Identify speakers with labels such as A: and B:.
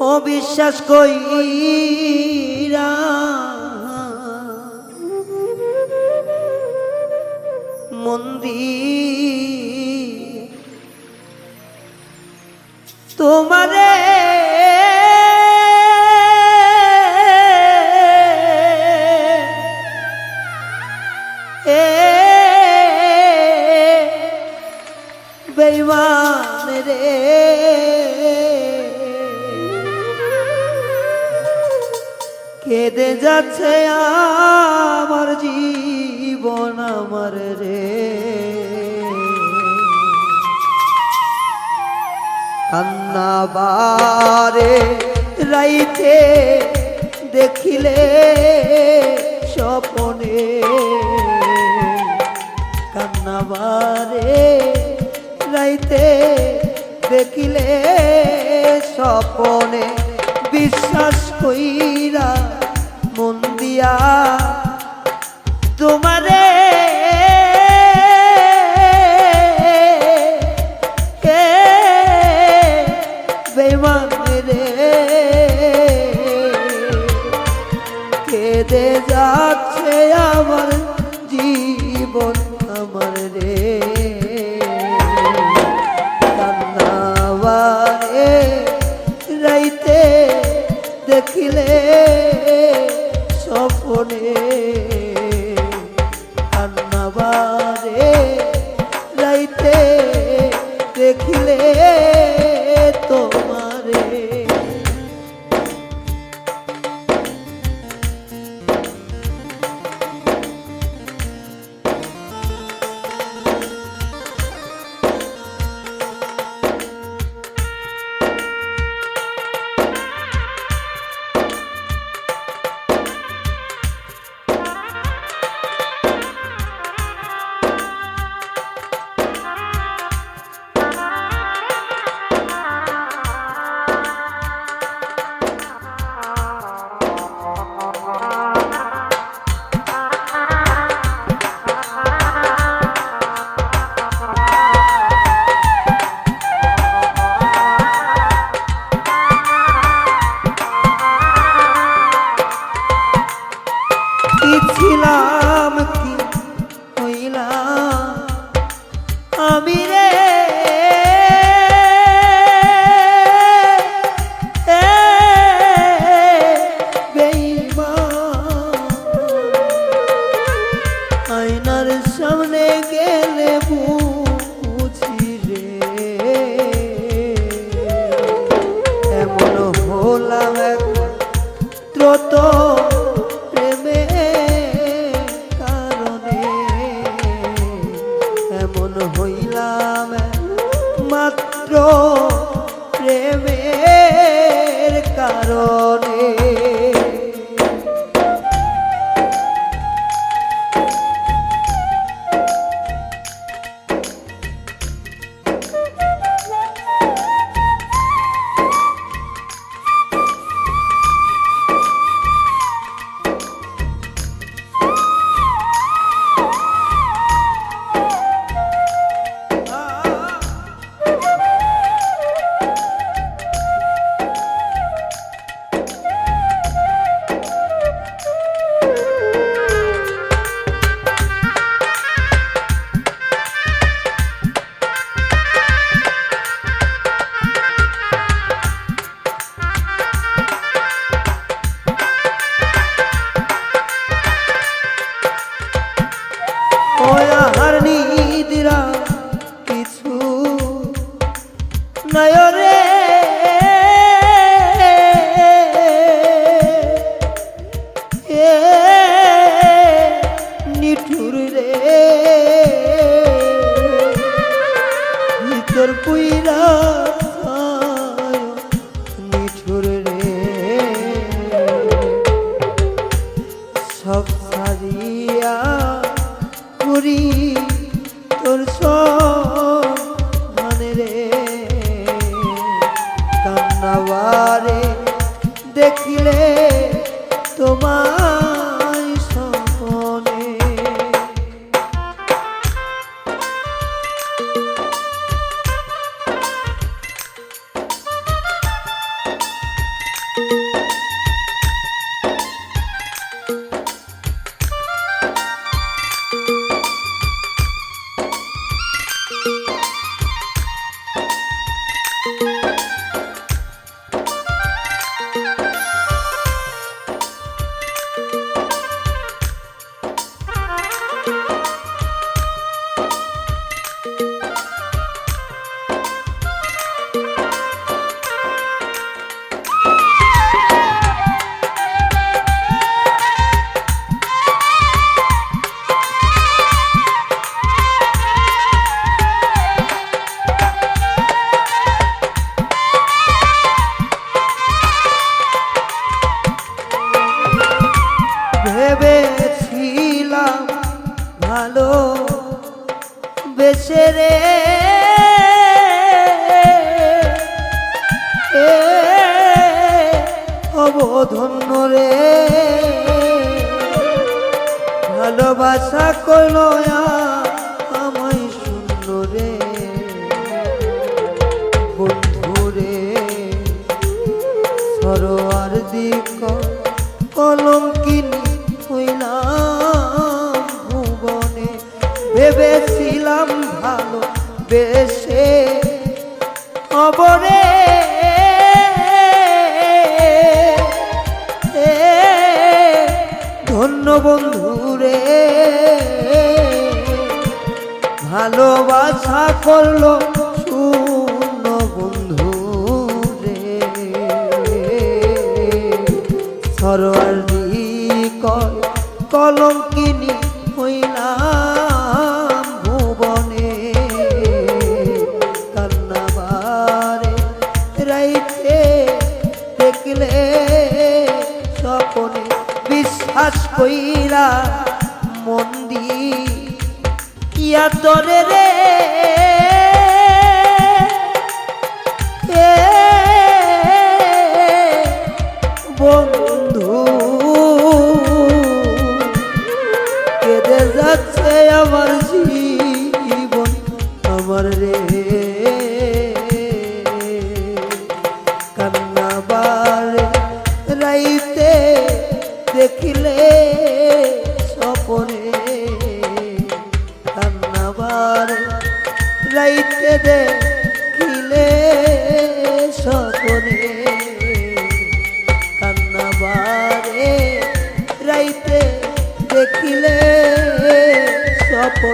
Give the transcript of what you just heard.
A: অবিশ্বাস কইরা মন্দির তোমারে বেইমান রে। কেঁদে যাচ্ছে আমার জীবন আমার রে। কান্না বারে রাইতে দেখিলে স্বপনে। কান্না বারে রাইতে দেখিলে স্বপনে। বিশ্বাস কইরা দিয়া তোমারে কেঁদে যাচ্ছে আমার জীবন আমার রে? কান্নাবারে রাইতে দেখিলে স্বপনে কান্নাবারে রাইতে দেখিলে তোমারে। হলাম ত্রত। তোমার ভালো বেশে রে। অবধন্য রে। ভালোবাসা কোনো আর বেশে অবরে। ধন্য বন্ধু রে ভালোবাসা করল কইরা মন্দি ইয়া তরে রে। বন্ধু কেঁদে যাচ্ছে আমার কান্নাবারে রাইতে দেখিলে কান্না কান্নাবারে রাইতে দেখিলে স্বপনে।